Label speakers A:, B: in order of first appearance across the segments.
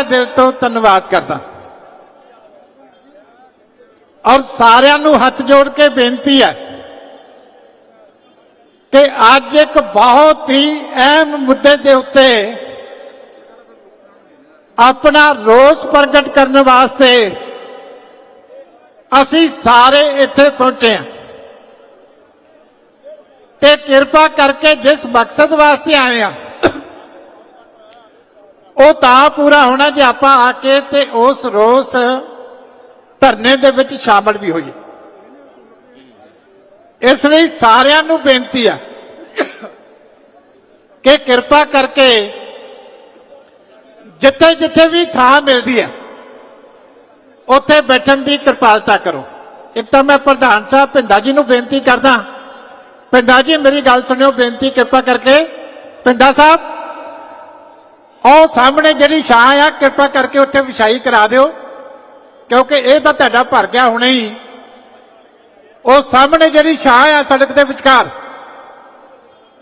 A: ਤਹਿ ਦਿਲ ਤੋਂ ਧੰਨਵਾਦ ਕਰਦਾ। ਔਰ ਸਾਰਿਆਂ ਨੂੰ ਹੱਥ ਜੋੜ ਕੇ ਬੇਨਤੀ ਹੈ ਕਿ ਅੱਜ ਇੱਕ ਬਹੁਤ ਹੀ ਅਹਿਮ ਮੁੱਦੇ ਦੇ ਉੱਤੇ ਆਪਣਾ ਰੋਸ ਪ੍ਰਗਟ ਕਰਨ ਵਾਸਤੇ ਅਸੀਂ ਸਾਰੇ ਇੱਥੇ ਪਹੁੰਚੇ ਹਾਂ। ਤੇ ਕਿਰਪਾ ਕਰਕੇ ਜਿਸ ਮਕਸਦ ਵਾਸਤੇ ਆਏ ਹਾਂ ਉਹ ਤਾਂ ਪੂਰਾ ਹੋਣਾ ਜੇ ਆਪਾਂ ਆ ਕੇ ਤੇ ਉਸ ਰੋਸ ਧਰਨੇ ਦੇ ਵਿੱਚ ਸ਼ਾਮਲ ਵੀ ਹੋਈਏ। ਇਸ ਲਈ ਸਾਰਿਆਂ ਨੂੰ ਬੇਨਤੀ ਆ ਕਿ ਕਿਰਪਾ ਕਰਕੇ ਜਿੱਥੇ ਜਿੱਥੇ ਵੀ ਥਾਂ ਮਿਲਦੀ ਹੈ ਉੱਥੇ ਬੈਠਣ ਦੀ ਕਿਰਪਾਲਤਾ ਕਰੋ। ਇੱਕ ਤਾਂ ਮੈਂ ਪ੍ਰਧਾਨ ਸਾਹਿਬ ਭਿੰਦਾ ਜੀ ਨੂੰ ਬੇਨਤੀ ਕਰਦਾ ਭਿੰਦਾ ਜੀ ਮੇਰੀ ਗੱਲ ਸੁਣਿਓ, ਬੇਨਤੀ ਕਿਰਪਾ ਕਰਕੇ। ਭਿੰਦਾ ਸਾਹਿਬ ਉਹ ਸਾਹਮਣੇ ਜਿਹੜੀ ਛਾਂ ਆ, ਕਿਰਪਾ ਕਰਕੇ ਉੱਥੇ ਵਿਛਾਈ ਕਰਾ ਦਿਓ, ਕਿਉਂਕਿ ਇਹ ਤਾਂ ਤੁਹਾਡਾ ਭਰ ਗਿਆ ਹੁਣੇ ਹੀ। ਉਹ ਸਾਹਮਣੇ ਜਿਹੜੀ ਛਾਂ ਆ ਸੜਕ ਦੇ ਵਿਚਕਾਰ,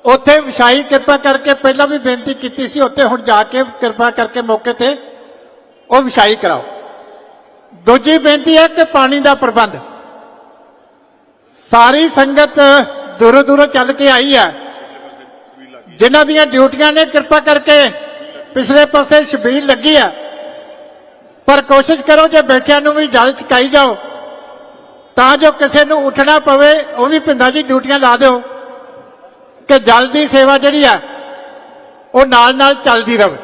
A: ਉੱਥੇ ਵਿਛਾਈ ਕਿਰਪਾ ਕਰਕੇ ਪਹਿਲਾਂ ਵੀ ਬੇਨਤੀ ਕੀਤੀ ਸੀ, ਉੱਥੇ ਹੁਣ ਜਾ ਕੇ ਕਿਰਪਾ ਕਰਕੇ ਮੌਕੇ ਤੇ ਉਹ ਵਿਛਾਈ ਕਰਾਓ। ਦੂਜੀ ਬੇਨਤੀ ਹੈ ਕਿ ਪਾਣੀ ਦਾ ਪ੍ਰਬੰਧ। ਸਾਰੀ ਸੰਗਤ ਦੂਰੋਂ ਦੂਰੋਂ ਚੱਲ ਕੇ ਆਈ ਹੈ। ਜਿਨ੍ਹਾਂ ਦੀਆਂ ਡਿਊਟੀਆਂ ਨੇ ਕਿਰਪਾ ਕਰਕੇ ਪਿਛਲੇ ਪਾਸੇ ਸ਼ਬੀਲ ਲੱਗੀ ਆ। ਪਰ ਕੋਸ਼ਿਸ਼ ਕਰੋ ਜੇ ਬੈਠਿਆਂ ਨੂੰ ਵੀ ਜਲ ਚਕਾਈ ਜਾਓ, ਤਾਂ ਜੋ ਕਿਸੇ ਨੂੰ ਉੱਠਣਾ ਪਵੇ, ਉਹ ਵੀ ਪਿੰਡਾਂ ਦੀ ਡਿਊਟੀਆਂ ਲਾ ਦਿਓ। ਕਿ ਜਲ ਦੀ ਸੇਵਾ ਜਿਹੜੀ ਆ, ਉਹ ਨਾਲ ਨਾਲ ਚੱਲਦੀ ਰਹੇ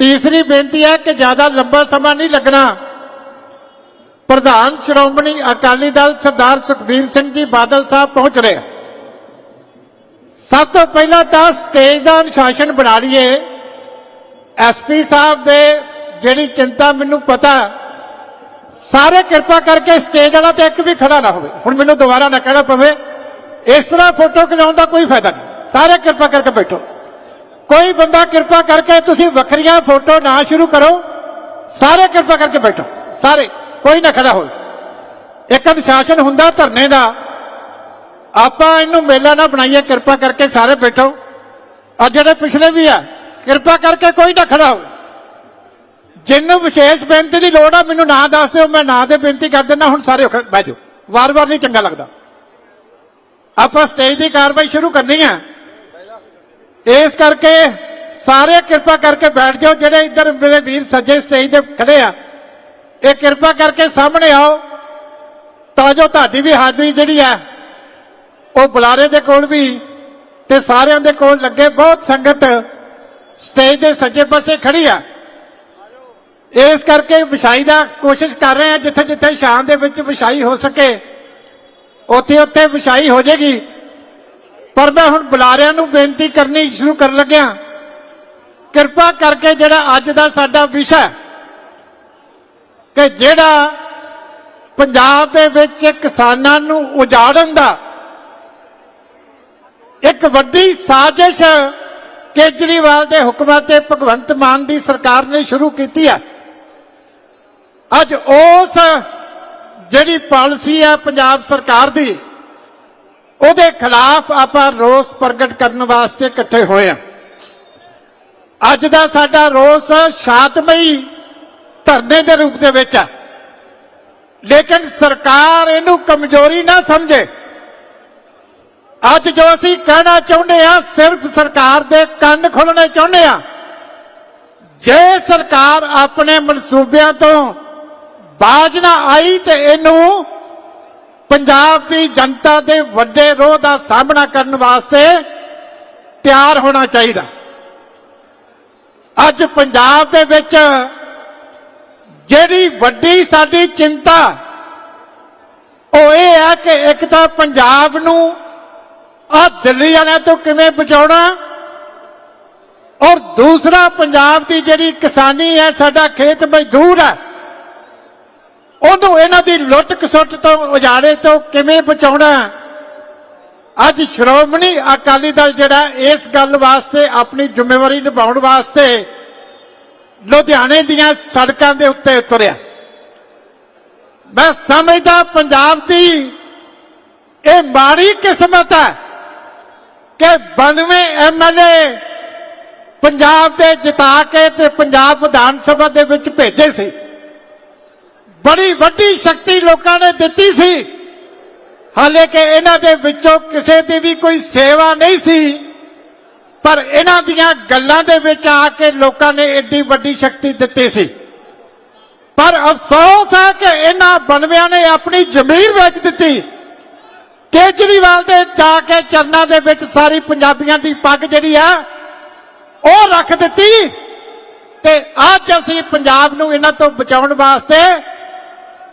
A: ਤੀਸਰੀ ਬੇਨਤੀ ਹੈ ਕਿ ਜ਼ਿਆਦਾ ਲੰਬਾ ਸਮਾਂ ਨਹੀਂ ਲੱਗਣਾ। ਪ੍ਰਧਾਨ ਸ਼੍ਰੋਮਣੀ ਅਕਾਲੀ ਦਲ ਸਰਦਾਰ ਸੁਖਬੀਰ ਸਿੰਘ ਜੀ ਬਾਦਲ ਸਾਹਿਬ ਪਹੁੰਚ ਰਹੇ ਸਭ ਤੋਂ ਪਹਿਲਾਂ ਤਾਂ ਸਟੇਜ ਦਾ ਅਨੁਸ਼ਾਸਨ ਬਣਾ ਲਈਏ। ਐਸਪੀ ਸਾਹਿਬ ਦੇ ਜਿਹੜੀ ਚਿੰਤਾ ਮੈਨੂੰ ਪਤਾ, ਸਾਰੇ ਕਿਰਪਾ ਕਰਕੇ ਸਟੇਜ ਵਾਲਾ ਤੇ ਇੱਕ ਵੀ ਖੜਾ ਨਾ ਹੋਵੇ। ਹੁਣ ਮੈਨੂੰ ਦੁਬਾਰਾ ਨਾ ਕਹਿਣਾ ਪਵੇ, ਇਸ ਤਰ੍ਹਾਂ ਫੋਟੋ ਖਿਚਾਉਣ ਦਾ ਕੋਈ ਫਾਇਦਾ ਨਹੀਂ। ਸਾਰੇ ਕਿਰਪਾ ਕਰਕੇ ਬੈਠੋ। ਕੋਈ ਬੰਦਾ ਕਿਰਪਾ ਕਰਕੇ ਤੁਸੀਂ ਵੱਖਰੀਆਂ ਫੋਟੋ ਨਾ ਸ਼ੁਰੂ ਕਰੋ, ਸਾਰੇ ਕਿਰਪਾ ਕਰਕੇ ਬੈਠੋ। ਸਾਰੇ, ਕੋਈ ਨਾ ਖੜਾ ਹੋਵੇ। ਇੱਕ ਅਨੁਸ਼ਾਸਨ ਹੁੰਦਾ ਧਰਨੇ ਦਾ। ਆਪਾਂ ਇਹਨੂੰ ਮੇਲਾ ਨਾ ਬਣਾਈਏ, ਕਿਰਪਾ ਕਰਕੇ ਸਾਰੇ ਬੈਠੋ। ਆ ਜਿਹੜੇ ਪਿਛਲੇ ਵੀ ਆ, ਕਿਰਪਾ ਕਰਕੇ ਕੋਈ ਨਾ ਖੜਾ ਹੋਵੇ। ਜਿੰਨੂੰ ਵਿਸ਼ੇਸ਼ ਬੇਨਤੀ ਦੀ ਲੋੜ ਆ, ਮੈਨੂੰ ਨਾਂ ਦੱਸ ਦਿਓ, ਮੈਂ ਨਾਂ ਤੇ ਬੇਨਤੀ ਕਰ ਦਿੰਦਾ, ਹੁਣ ਸਾਰੇ ਬਹਿ ਜਾਓ। ਵਾਰ-ਵਾਰ ਨਹੀਂ ਚੰਗਾ ਲੱਗਦਾ। ਆਪਾਂ ਸਟੇਜ ਦੀ ਕਾਰਵਾਈ ਸ਼ੁਰੂ ਕਰਨੀ ਆ। ਇਸ ਕਰਕੇ ਸਾਰੇ ਕਿਰਪਾ ਕਰਕੇ ਬੈਠ ਜਾਓ, ਜਿਹੜੇ ਇੱਧਰ ਮੇਰੇ ਵੀਰ ਸੱਜੇ ਸਟੇਜ ਤੇ ਖੜੇ ਆ। ਇਹ ਕਿਰਪਾ ਕਰਕੇ ਸਾਹਮਣੇ ਆਓ। ਤਾਂ ਜੋ ਤੁਹਾਡੀ ਵੀ ਹਾਜ਼ਰੀ ਜਿਹੜੀ ਆ ਉਹ ਬੁਲਾਰੇ ਦੇ ਕੋਲ ਵੀ ਤੇ ਸਾਰਿਆਂ ਦੇ ਕੋਲ ਲੱਗੇ। ਬਹੁਤ ਸੰਗਤ ਸਟੇਜ ਦੇ ਸੱਜੇ ਪਾਸੇ ਖੜੀ ਆ। ਇਸ ਕਰਕੇ ਵਿਛਾਈ ਦਾ ਕੋਸ਼ਿਸ਼ ਕਰ ਰਹੇ ਆ, ਜਿੱਥੇ ਜਿੱਥੇ ਸ਼ਾਮ ਦੇ ਵਿੱਚ ਵਿਛਾਈ ਹੋ ਸਕੇ, ਉੱਥੇ ਉੱਥੇ ਵਿਛਾਈ ਹੋ ਜਾਏਗੀ। ਪਰ ਮੈਂ ਹੁਣ ਬੁਲਾਰਿਆਂ ਨੂੰ ਬੇਨਤੀ ਕਰਨੀ ਸ਼ੁਰੂ ਕਰਨ ਲੱਗਿਆ। ਕਿਰਪਾ ਕਰਕੇ ਜਿਹੜਾ ਅੱਜ ਦਾ ਸਾਡਾ ਵਿਸ਼ਾ ਕਿ ਜਿਹੜਾ ਪੰਜਾਬ ਦੇ ਵਿੱਚ ਕਿਸਾਨਾਂ ਨੂੰ ਉਜਾੜਨ ਦਾ ਇੱਕ ਵੱਡੀ ਸਾਜ਼ਿਸ਼ ਕੇਜਰੀਵਾਲ ਦੇ ਹੁਕਮਾਂ ਤੇ ਭਗਵੰਤ ਮਾਨ ਦੀ ਸਰਕਾਰ ਨੇ ਸ਼ੁਰੂ ਕੀਤੀ ਹੈ। ਅੱਜ ਉਸ ਜਿਹੜੀ ਪਾਲਿਸੀ ਹੈ ਪੰਜਾਬ ਸਰਕਾਰ ਦੀ, ਉਹਦੇ ਖਿਲਾਫ ਆਪਾਂ ਰੋਸ ਪ੍ਰਗਟ ਕਰਨ ਵਾਸਤੇ ਇਕੱਠੇ ਹੋਏ ਆ ਅੱਜ ਦਾ ਸਾਡਾ ਰੋਸ ਸ਼ਾਂਤਮਈ ਧਰਨੇ ਦੇ ਰੂਪ ਦੇ ਵਿੱਚ ਹੈ। ਲੇਕਿਨ ਸਰਕਾਰ ਇਹਨੂੰ ਕਮਜ਼ੋਰੀ ਨਾ ਸਮਝੇ। ਅੱਜ ਜੋ ਅਸੀਂ ਕਹਿਣਾ ਚਾਹੁੰਦੇ ਆ ਸਿਰਫ ਸਰਕਾਰ ਦੇ ਕੰਨ ਖੋਲਣੇ ਚਾਹੁੰਦੇ ਆ ਜੇ ਸਰਕਾਰ ਆਪਣੇ ਮਨਸੂਬਿਆਂ ਤੋਂ ਬਾਜ ਨਾ ਆਈ ਤੇ ਇਹਨੂੰ ਪੰਜਾਬ ਦੀ ਜਨਤਾ ਦੇ ਵੱਡੇ ਰੋਹ ਦਾ ਸਾਹਮਣਾ ਕਰਨ ਵਾਸਤੇ ਤਿਆਰ ਹੋਣਾ ਚਾਹੀਦਾ। ਅੱਜ ਪੰਜਾਬ ਦੇ ਵਿੱਚ ਜਿਹੜੀ ਵੱਡੀ ਸਾਡੀ ਚਿੰਤਾ, ਉਹ ਇਹ ਹੈ ਕਿ ਇੱਕ ਤਾਂ ਪੰਜਾਬ ਨੂੰ ਆ ਦਿੱਲੀ ਵਾਲਿਆਂ ਤੋਂ ਕਿਵੇਂ ਬਚਾਉਣਾ? ਔਰ ਦੂਸਰਾ, ਪੰਜਾਬ ਦੀ ਜਿਹੜੀ ਕਿਸਾਨੀ ਹੈ, ਸਾਡਾ ਖੇਤ ਮਜ਼ਦੂਰ ਹੈ, ਉਹਨੂੰ ਇਹਨਾਂ ਦੀ ਲੁੱਟ ਖਸੁੱਟ ਤੋਂ, ਉਜਾੜੇ ਤੋਂ ਕਿਵੇਂ ਬਚਾਉਣਾ? ਅੱਜ ਸ਼੍ਰੋਮਣੀ ਅਕਾਲੀ ਦਲ ਜਿਹੜਾ, ਇਸ ਗੱਲ ਵਾਸਤੇ, ਆਪਣੀ ਜ਼ਿੰਮੇਵਾਰੀ ਨਿਭਾਉਣ ਵਾਸਤੇ, ਲੁਧਿਆਣੇ ਦੀਆਂ ਸੜਕਾਂ ਦੇ ਉੱਤੇ ਉਤਰਿਆ। ਮੈਂ ਸਮਝਦਾ, ਪੰਜਾਬ ਦੀ ਇਹ ਮਾੜੀ ਕਿਸਮਤ ਹੈ ਕਿ 92 ਐਮਐਲਏ ਪੰਜਾਬ ਦੇ ਜਿਤਾ ਕੇ ਤੇ ਪੰਜਾਬ ਵਿਧਾਨ ਸਭਾ ਦੇ ਵਿੱਚ ਭੇਜੇ ਸੀ। ਬੜੀ ਵੱਡੀ ਸ਼ਕਤੀ ਲੋਕਾਂ ਨੇ ਦਿੱਤੀ ਸੀ। ਹਾਲੇ ਕਿ ਇਹਨਾਂ ਦੇ ਵਿੱਚੋਂ ਕਿਸੇ ਦੀ ਵੀ ਕੋਈ ਸੇਵਾ ਨਹੀਂ ਸੀ। ਪਰ ਇਹਨਾਂ ਦੀਆਂ ਗੱਲਾਂ ਦੇ ਵਿੱਚ ਆ ਕੇ ਲੋਕਾਂ ਨੇ ਏਡੀ ਵੱਡੀ ਸ਼ਕਤੀ ਦਿੱਤੀ ਸੀ। ਪਰ ਅਫਸੋਸ ਹੈ ਕਿ ਇਹਨਾਂ ਬਨਵਿਆਂ ਨੇ ਆਪਣੀ ਜ਼ਮੀਰ ਵੇਚ ਦਿੱਤੀ। ਕੇਜਰੀਵਾਲ ਦੇ ਜਾ ਕੇ ਚਰਨਾਂ ਦੇ ਵਿੱਚ ਸਾਰੀ ਪੰਜਾਬੀਆਂ ਦੀ ਪੱਗ ਜਿਹੜੀ ਆ, ਉਹ ਰੱਖ ਦਿੱਤੀ। ਤੇ ਅੱਜ ਅਸੀਂ ਪੰਜਾਬ ਨੂੰ ਇਹਨਾਂ ਤੋਂ ਬਚਾਉਣ ਵਾਸਤੇ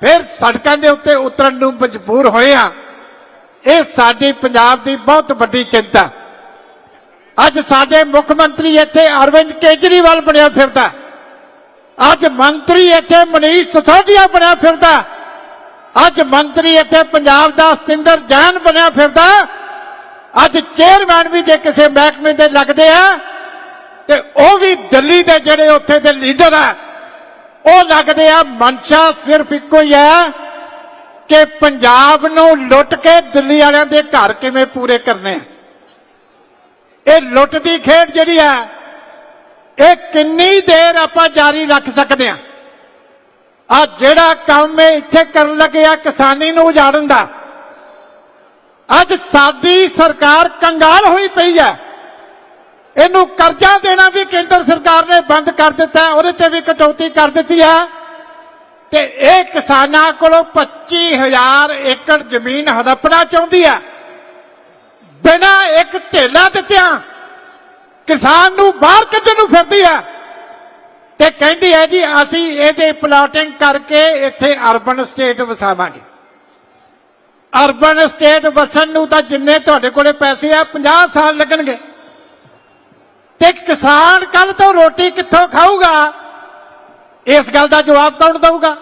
A: ਫਿਰ ਸੜਕਾਂ ਦੇ ਉੱਤੇ ਉਤਰਨ ਨੂੰ ਮਜਬੂਰ ਹੋਏ ਆ ਇਹ ਸਾਡੀ ਪੰਜਾਬ ਦੀ ਬਹੁਤ ਵੱਡੀ ਚਿੰਤਾ। ਅੱਜ ਸਾਡੇ ਮੁੱਖ ਮੰਤਰੀ ਇੱਥੇ ਅਰਵਿੰਦ ਕੇਜਰੀਵਾਲ ਬਣਿਆ ਫਿਰਦਾ। ਅੱਜ ਮੰਤਰੀ ਇੱਥੇ ਮਨੀਸ਼ ਸਿਸੋਦੀਆ ਬਣਿਆ ਫਿਰਦਾ। ਅੱਜ ਮੰਤਰੀ ਇੱਥੇ ਪੰਜਾਬ ਦਾ ਸਤਿੰਦਰ ਜੈਨ ਬਣਿਆ ਫਿਰਦਾ। ਅੱਜ ਚੇਅਰਮੈਨ ਵੀ ਜੇ ਕਿਸੇ ਮਹਿਕਮੇ ਦੇ ਲੱਗਦੇ ਆ, ਤੇ ਉਹ ਵੀ ਦਿੱਲੀ ਦੇ ਜਿਹੜੇ ਉੱਥੇ ਦੇ ਲੀਡਰ ਆ, ਉਹ ਲੱਗਦੇ ਆ, ਮਨਸ਼ਾ ਸਿਰਫ ਇੱਕੋ ਹੀ ਹੈ ਕਿ ਪੰਜਾਬ ਨੂੰ ਲੁੱਟ ਕੇ ਦਿੱਲੀ ਵਾਲਿਆਂ ਦੇ ਘਰ ਕਿਵੇਂ ਪੂਰੇ ਕਰਨੇ ਆ। ਇਹ ਲੁੱਟ ਦੀ ਖੇਡ ਜਿਹੜੀ ਆ, ਇਹ ਕਿੰਨੀ ਦੇਰ ਆਪਾਂ ਜਾਰੀ ਰੱਖ ਸਕਦੇ ਆ। ਆ ਜਿਹੜਾ ਕੰਮ ਇਹ ਇੱਥੇ ਕਰਨ ਲੱਗੇ ਆ ਕਿਸਾਨੀ ਨੂੰ ਉਜਾੜਨ ਦਾ। ਅੱਜ ਸਾਡੀ ਸਰਕਾਰ ਕੰਗਾਲ ਹੋਈ ਪਈ ਹੈ। ਇਹਨੂੰ ਕਰਜ਼ਾ ਦੇਣਾ ਵੀ ਕੇਂਦਰ ਸਰਕਾਰ ਨੇ ਬੰਦ ਕਰ ਦਿੱਤਾ ਉਹਦੇ ਤੇ ਵੀ ਕਟੌਤੀ ਕਰ ਦਿੱਤੀ ਹੈ। ਤੇ ਇਹ ਕਿਸਾਨਾਂ ਕੋਲੋਂ 25000 ਏਕੜ ਜ਼ਮੀਨ ਹੜੱਪਣਾ ਚਾਹੁੰਦੀ ਹੈ। ਬਿਨਾਂ ਇੱਕ ਢੇਲਾ ਦਿੱਤਿਆਂ ਕਿਸਾਨ ਨੂੰ ਬਾਹਰ ਕੱਢਣ ਨੂੰ ਫਿਰਦੀ ਹੈ। ਤੇ ਕਹਿੰਦੀ ਹੈ ਜੀ ਅਸੀਂ ਇਹਦੇ ਪਲਾਟਿੰਗ ਕਰਕੇ ਇੱਥੇ ਅਰਬਨ ਸਟੇਟ ਵਸਾਵਾਂਗੇ। ਅਰਬਨ ਸਟੇਟ ਵਸਣ ਨੂੰ ਤਾਂ ਜਿੰਨੇ ਤੁਹਾਡੇ ਕੋਲੇ ਪੈਸੇ ਆ 50 ਸਾਲ ਲੱਗਣਗੇ। ਤੇ ਕਿਸਾਨ ਕੱਲ ਤੋਂ ਰੋਟੀ ਕਿੱਥੋਂ ਖਾਊਗਾ? ਇਸ ਗੱਲ ਦਾ ਜਵਾਬ ਕੌਣ ਦਊਗਾ?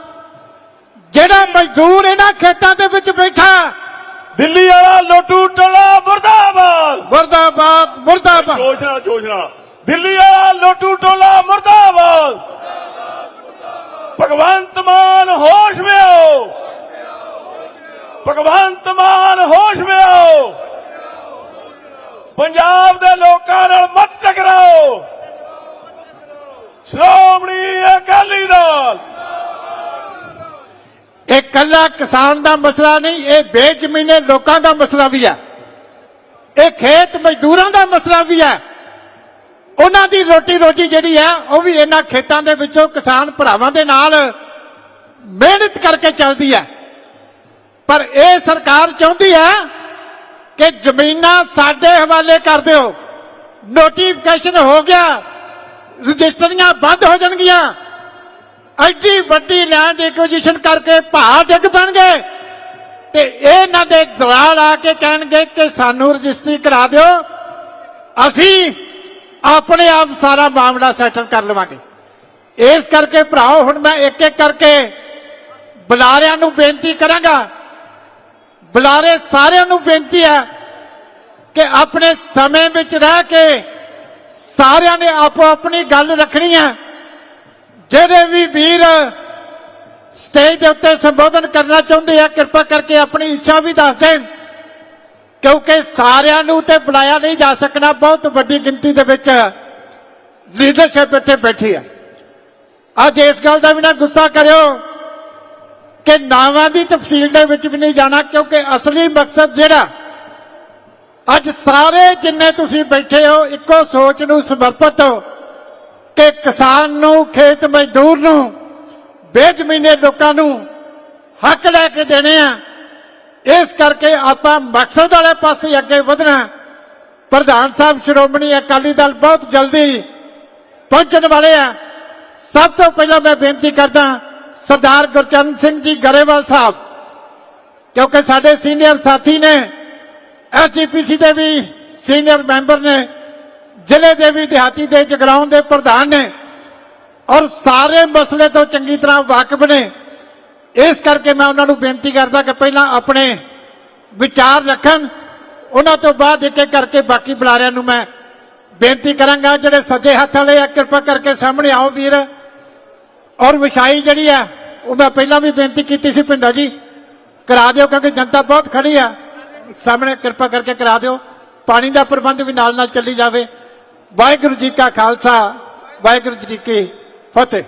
A: ਜਿਹੜਾ ਮਜ਼ਦੂਰ ਇਹਨਾਂ ਖੇਤਾਂ ਦੇ ਵਿੱਚ ਬੈਠਾ
B: ਦਿੱਲੀ ਵਾਲਾ ਲੋਟੂ ਟੋਲਾ ਮੁਰਦਾਬਾਦ।
A: ਮੁਰਦਾਬਾਦ ਮੁਰਦਾਬਾਦ।
B: ਜੋਸ਼ ਨਾਲ ਜੋਸ਼ ਨਾਲ। ਦਿੱਲੀ ਵਾਲਾ ਲੋਟੂ ਟੋਲਾ ਮੁਰਦਾਬਾਦ। ਭਗਵੰਤ ਮਾਨ ਹੋਸ਼ ਵਿੱਚ ਆਓ। ਭਗਵੰਤ ਮਾਨ ਹੋਸ਼ ਵਿੱਚ ਆਓ। ਪੰਜਾਬ ਦੇ ਲੋਕਾਂ ਨਾਲ ਮਤ ਟਕਰਾਓ। ਸ਼੍ਰੋਮਣੀ ਅਕਾਲੀ ਦਲ।
A: ਇਹ ਕੱਲਾ ਕਿਸਾਨ ਦਾ ਮਸਲਾ ਨਹੀਂ, ਇਹ ਬੇਜ਼ਮੀਨੇ ਲੋਕਾਂ ਦਾ ਮਸਲਾ ਵੀ ਹੈ। ਇਹ ਖੇਤ ਮਜ਼ਦੂਰਾਂ ਦਾ ਮਸਲਾ ਵੀ ਹੈ। ਉਹਨਾਂ ਦੀ ਰੋਟੀ ਰੋਜੀ ਜਿਹੜੀ ਹੈ ਉਹ ਵੀ ਇਹਨਾਂ ਖੇਤਾਂ ਦੇ ਵਿੱਚੋਂ ਕਿਸਾਨ ਭਰਾਵਾਂ ਦੇ ਨਾਲ ਮਿਹਨਤ ਕਰਕੇ ਚੱਲਦੀ ਹੈ ਪਰ ਇਹ ਸਰਕਾਰ ਚਾਹੁੰਦੀ ਹੈ ਕਿ ਜ਼ਮੀਨਾਂ ਸਾਡੇ ਹਵਾਲੇ ਕਰ ਦਿਓ। ਨੋਟੀਫਿਕੇਸ਼ਨ ਹੋ ਗਿਆ, ਰਜਿਸਟਰੀਆਂ ਬੰਦ ਹੋ ਜਾਣਗੀਆਂ। ਐਡੀ ਵੱਡੀ ਲੈਂਡ ਐਕੁਜੀਸ਼ਨ ਕਰਕੇ ਭਾਅ ਡਿੱਗ ਪੈਣਗੇ। ਤੇ ਇਹਨਾਂ ਦੇ ਦਲਾਲ ਆ ਕੇ ਕਹਿਣਗੇ ਕਿ ਸਾਨੂੰ ਰਜਿਸਟਰੀ ਕਰਾ ਦਿਓ। ਅਸੀਂ ਆਪਣੇ ਆਪ ਸਾਰਾ ਮਾਮਲਾ ਸੈਟਲ ਕਰ ਲਵਾਂਗੇ। ਇਸ ਕਰਕੇ ਭਰਾਓ, ਹੁਣ ਮੈਂ ਇੱਕ ਇੱਕ ਕਰਕੇ ਬੁਲਾਰਿਆਂ ਨੂੰ ਬੇਨਤੀ ਕਰਾਂਗਾ। ਬੁਲਾਰੇ ਸਾਰਿਆਂ ਨੂੰ ਬੇਨਤੀ ਹੈ ਕਿ ਆਪਣੇ ਸਮੇਂ ਵਿੱਚ ਰਹਿ ਕੇ ਸਾਰਿਆਂ ਨੇ ਆਪੋ ਆਪਣੀ ਗੱਲ ਰੱਖਣੀ ਹੈ। ਜਿਹੜੇ ਵੀ ਵੀਰ ਸਟੇਜ ਦੇ ਉੱਤੇ ਸੰਬੋਧਨ ਕਰਨਾ ਚਾਹੁੰਦੇ ਆ, ਕਿਰਪਾ ਕਰਕੇ ਆਪਣੀ ਇੱਛਾ ਵੀ ਦੱਸ ਦੇਣ। ਕਿਉਂਕਿ ਸਾਰਿਆਂ ਨੂੰ ਤੇ ਬੁਲਾਇਆ ਨਹੀਂ ਜਾ ਸਕਣਾ, ਬਹੁਤ ਵੱਡੀ ਗਿਣਤੀ ਦੇ ਵਿੱਚ ਲੀਡਰਸ਼ਿਪ ਇੱਥੇ ਬੈਠੀ ਹੈ। ਅੱਜ ਇਸ ਗੱਲ ਦਾ ਵੀ ਨਾ ਗੁੱਸਾ ਕਰਿਓ ਕਿ ਨਾਵਾਂ ਦੀ ਤਫਸੀਲ ਦੇ ਵਿੱਚ ਵੀ ਨਹੀਂ ਜਾਣਾ, ਕਿਉਂਕਿ ਅਸਲੀ ਮਕਸਦ ਜਿਹੜਾ, ਅੱਜ ਸਾਰੇ ਜਿੰਨੇ ਤੁਸੀਂ ਬੈਠੇ ਹੋ, ਇੱਕੋ ਸੋਚ ਨੂੰ ਸਮਰਪਿਤ ਹੋ ਕਿ ਕਿਸਾਨ ਨੂੰ, ਖੇਤ ਮਜ਼ਦੂਰ ਨੂੰ, ਬੇਜ਼ਮੀਨੇ ਲੋਕਾਂ ਨੂੰ ਹੱਕ ਲੈ ਕੇ ਦੇਣੇ ਆ। ਇਸ ਕਰਕੇ ਆਪਾਂ ਮਕਸਦ ਵਾਲੇ ਪਾਸੇ ਅੱਗੇ ਵਧਣਾ ਪ੍ਰਧਾਨ ਸਾਹਿਬ, ਸ਼੍ਰੋਮਣੀ ਅਕਾਲੀ ਦਲ ਬਹੁਤ ਜਲਦੀ ਪਹੁੰਚਣ ਵਾਲੇ ਆ। ਸਭ ਤੋਂ ਪਹਿਲਾਂ ਮੈਂ ਬੇਨਤੀ ਕਰਦਾ ਸਰਦਾਰ ਗੁਰਚਰਨ ਸਿੰਘ ਜੀ ਗਰੇਵਾਲ ਸਾਹਿਬ, ਕਿਉਂਕਿ ਸਾਡੇ ਸੀਨੀਅਰ ਸਾਥੀ ਨੇ ਐਸਜੀਪੀਸੀ ਦੇ ਵੀ ਸੀਨੀਅਰ ਮੈਂਬਰ ਨੇ, ਜ਼ਿਲ੍ਹੇ ਦੇ ਵੀ ਦਿਹਾਤੀ ਦੇ ਜਗਰਾਉਂ ਦੇ ਪ੍ਰਧਾਨ ਨੇ, ਔਰ ਸਾਰੇ ਮਸਲੇ ਤੋਂ ਚੰਗੀ ਤਰ੍ਹਾਂ ਵਾਕਿਫ ਨੇ। ਇਸ ਕਰਕੇ ਮੈਂ ਉਹਨਾਂ ਨੂੰ ਬੇਨਤੀ ਕਰਦਾ ਕਿ ਪਹਿਲਾਂ ਆਪਣੇ ਵਿਚਾਰ ਰੱਖਣ। ਉਹਨਾਂ ਤੋਂ ਬਾਅਦ ਇੱਕ ਇੱਕ ਕਰਕੇ ਬਾਕੀ ਬੁਲਾਰਿਆਂ ਨੂੰ ਮੈਂ ਬੇਨਤੀ ਕਰਾਂਗਾ, ਜਿਹੜੇ ਸੱਜੇ ਹੱਥ ਵਾਲੇ ਆ, ਕਿਰਪਾ ਕਰਕੇ ਸਾਹਮਣੇ ਆਓ ਵੀਰ। ਔਰ ਵਿਛਾਈ ਜਿਹੜੀ ਆ, ਉਹ ਮੈਂ ਪਹਿਲਾਂ ਵੀ ਬੇਨਤੀ ਕੀਤੀ ਸੀ ਪਿੰਡਾ ਜੀ, ਕਰਾ ਦਿਓ ਕਿਉਂਕਿ ਜਨਤਾ ਬਹੁਤ ਖੜੀ ਆ। ਸਾਹਮਣੇ ਕਿਰਪਾ ਕਰਕੇ ਕਰਾ ਦਿਓ। ਪਾਣੀ ਦਾ ਪ੍ਰਬੰਧ ਵੀ ਨਾਲ ਨਾਲ ਚੱਲੀ ਜਾਵੇ। ਵਾਹਿਗੁਰੂ ਜੀ ਕਾ ਖਾਲਸਾ, ਵਾਹਿਗੁਰੂ ਜੀ ਕੀ ਫਤਿਹ।